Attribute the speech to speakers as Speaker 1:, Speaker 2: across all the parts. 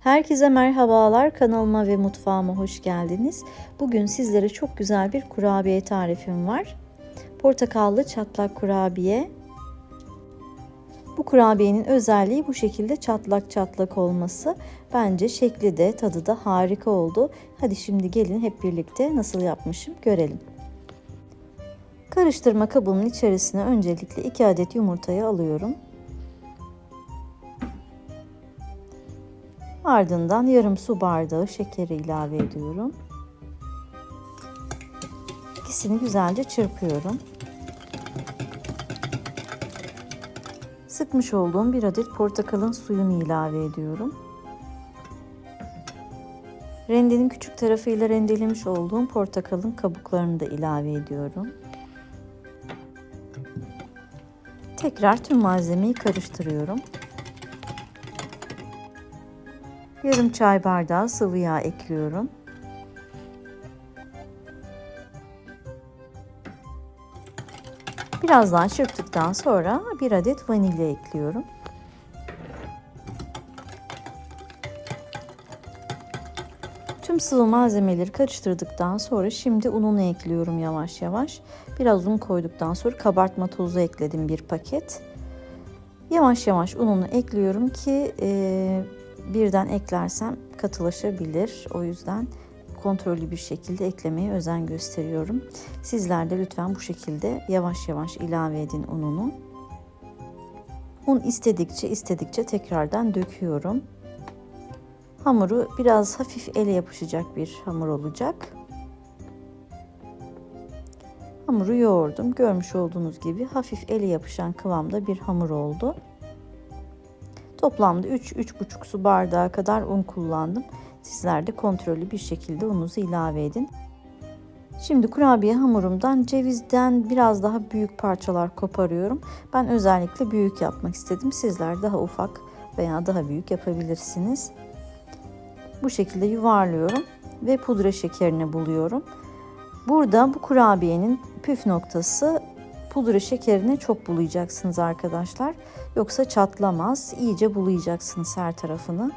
Speaker 1: Herkese merhabalar kanalıma ve mutfağıma hoş geldiniz. Bugün sizlere çok güzel bir kurabiye tarifim var. Portakallı çatlak kurabiye. Bu kurabiyenin özelliği bu şekilde çatlak çatlak olması. Bence şekli de tadı da harika oldu. Hadi şimdi gelin hep birlikte nasıl yapmışım görelim. Karıştırma kabımın içerisine öncelikle 2 adet yumurtayı alıyorum. Ardından yarım su bardağı şekeri ilave ediyorum. İkisini güzelce çırpıyorum. Sıkmış olduğum bir adet portakalın suyunu ilave ediyorum. Rendenin küçük tarafıyla rendelemiş olduğum portakalın kabuklarını da ilave ediyorum. Tekrar tüm malzemeyi karıştırıyorum. Yarım çay bardağı sıvı yağ ekliyorum. Biraz daha çırptıktan sonra bir adet vanilya ekliyorum. Tüm sıvı malzemeleri karıştırdıktan sonra şimdi ununu ekliyorum yavaş yavaş. Biraz un koyduktan sonra kabartma tozu ekledim bir paket. Yavaş yavaş ununu ekliyorum ki e, birden eklersem katılaşabilir. O yüzden kontrollü bir şekilde eklemeye özen gösteriyorum. Sizler de lütfen bu şekilde yavaş yavaş ilave edin ununu. Un istedikçe istedikçe tekrardan döküyorum. Hamuru biraz hafif ele yapışacak bir hamur olacak. Hamuru yoğurdum. Görmüş olduğunuz gibi hafif ele yapışan kıvamda bir hamur oldu. Toplamda 3-3,5 su bardağı kadar un kullandım. Sizler de kontrollü bir şekilde ununuzu ilave edin. Şimdi kurabiye hamurumdan cevizden biraz daha büyük parçalar koparıyorum. Ben özellikle büyük yapmak istedim. Sizler daha ufak veya daha büyük yapabilirsiniz. Bu şekilde yuvarlıyorum ve pudra şekerini buluyorum. Burada bu kurabiyenin püf noktası pudra şekerini çok bulayacaksınız arkadaşlar. Yoksa çatlamaz. İyice bulayacaksınız her tarafını.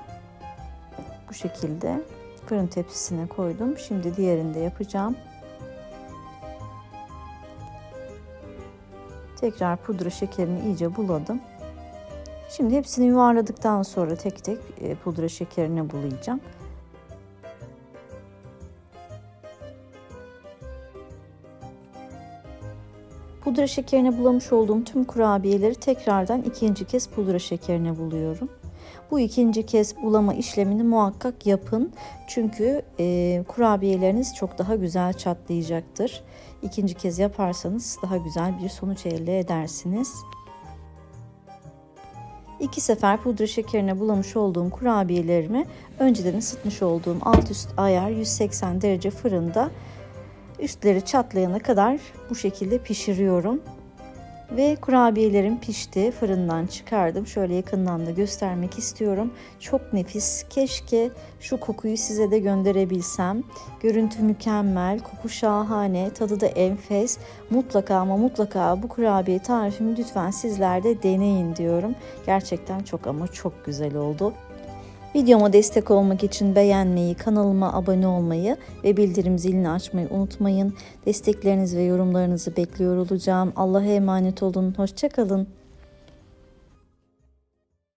Speaker 1: Bu şekilde fırın tepsisine koydum. Şimdi diğerini de yapacağım. Tekrar pudra şekerini iyice buladım. Şimdi hepsini yuvarladıktan sonra tek tek pudra şekerini bulayacağım. Pudra şekerine bulamış olduğum tüm kurabiyeleri tekrardan ikinci kez pudra şekerine buluyorum. Bu ikinci kez bulama işlemini muhakkak yapın. Çünkü e, kurabiyeleriniz çok daha güzel çatlayacaktır. İkinci kez yaparsanız daha güzel bir sonuç elde edersiniz. İki sefer pudra şekerine bulamış olduğum kurabiyelerimi önceden ısıtmış olduğum alt üst ayar 180 derece fırında üstleri çatlayana kadar bu şekilde pişiriyorum. Ve kurabiyelerim pişti. Fırından çıkardım. Şöyle yakından da göstermek istiyorum. Çok nefis. Keşke şu kokuyu size de gönderebilsem. Görüntü mükemmel, koku şahane, tadı da enfes. Mutlaka ama mutlaka bu kurabiye tarifimi lütfen sizler de deneyin diyorum. Gerçekten çok ama çok güzel oldu. Videoma destek olmak için beğenmeyi, kanalıma abone olmayı ve bildirim zilini açmayı unutmayın. Destekleriniz ve yorumlarınızı bekliyor olacağım. Allah'a emanet olun. Hoşçakalın.